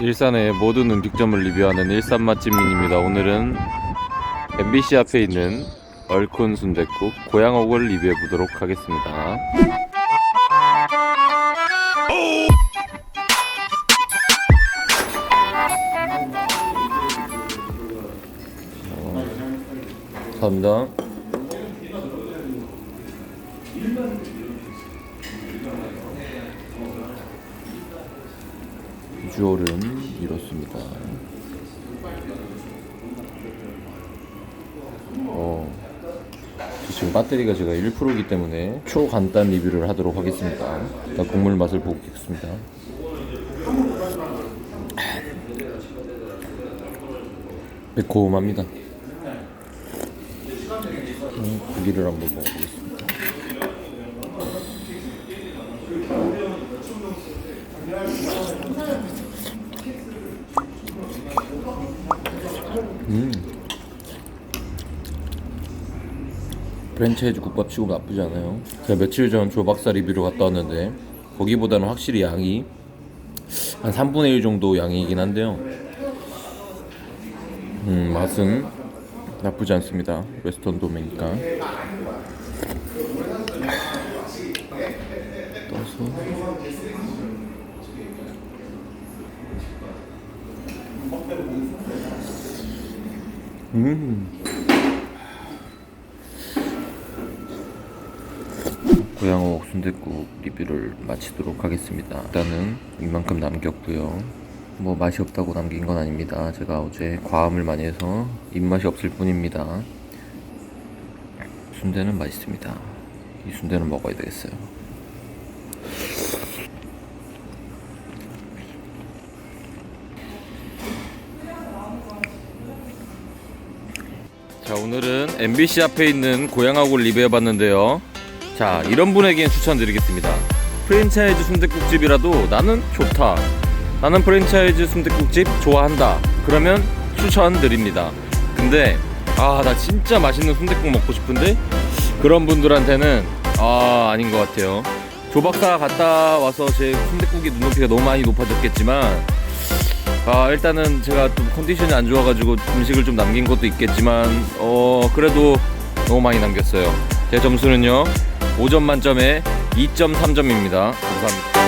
일산의 모든 음식점을 리뷰하는 일산 맛집민입니다. 오늘은 MBC 앞에 있는 얼큰 순댓국 고양옥을 리뷰해 보도록 하겠습니다. 어, 감사합니다. 주얼은 이렇습니다. 어, 지금 배터리가 제가 1%이기 때문에 초간단 리뷰를 하도록 하겠습니다. 일단 국물 맛을 보겠습니다. 매콤합니다. 음, 고기를 한번 먹어보겠습니다. 프랜차이즈 국밥 치고 나쁘지 않아요. 제가 며칠 전 조박사 리뷰를 갔다 왔는데 거기보다는 확실히 양이 한 3분의 1 정도 양이긴 한데요. 음, 맛은 나쁘지 않습니다. 웨스턴 도메니까. 떠서 음. 고양어 순댓국 리뷰를 마치도록 하겠습니다. 일단은 이만큼 남겼고요. 뭐 맛이 없다고 남긴 건 아닙니다. 제가 어제 과음을 많이 해서 입맛이 없을 뿐입니다. 순대는 맛있습니다. 이 순대는 먹어야 되겠어요. 자 오늘은 MBC 앞에 있는 고양어굴 리뷰해봤는데요 자 이런 분에게는 추천드리겠습니다. 프랜차이즈 순댓국집이라도 나는 좋다. 나는 프랜차이즈 순댓국집 좋아한다. 그러면 추천드립니다. 근데 아 나 진짜 맛있는 순댓국 먹고 싶은데? 그런 분들한테는 아 아닌 것 같아요. 조박사 갔다 와서 제 순댓국이 눈높이가 너무 많이 높아졌겠지만 아 일단은 제가 좀 컨디션이 안 좋아가지고 음식을 좀 남긴 것도 있겠지만 어 그래도 너무 많이 남겼어요. 제 점수는요 5점 만점에 2.3점입니다. 감사합니다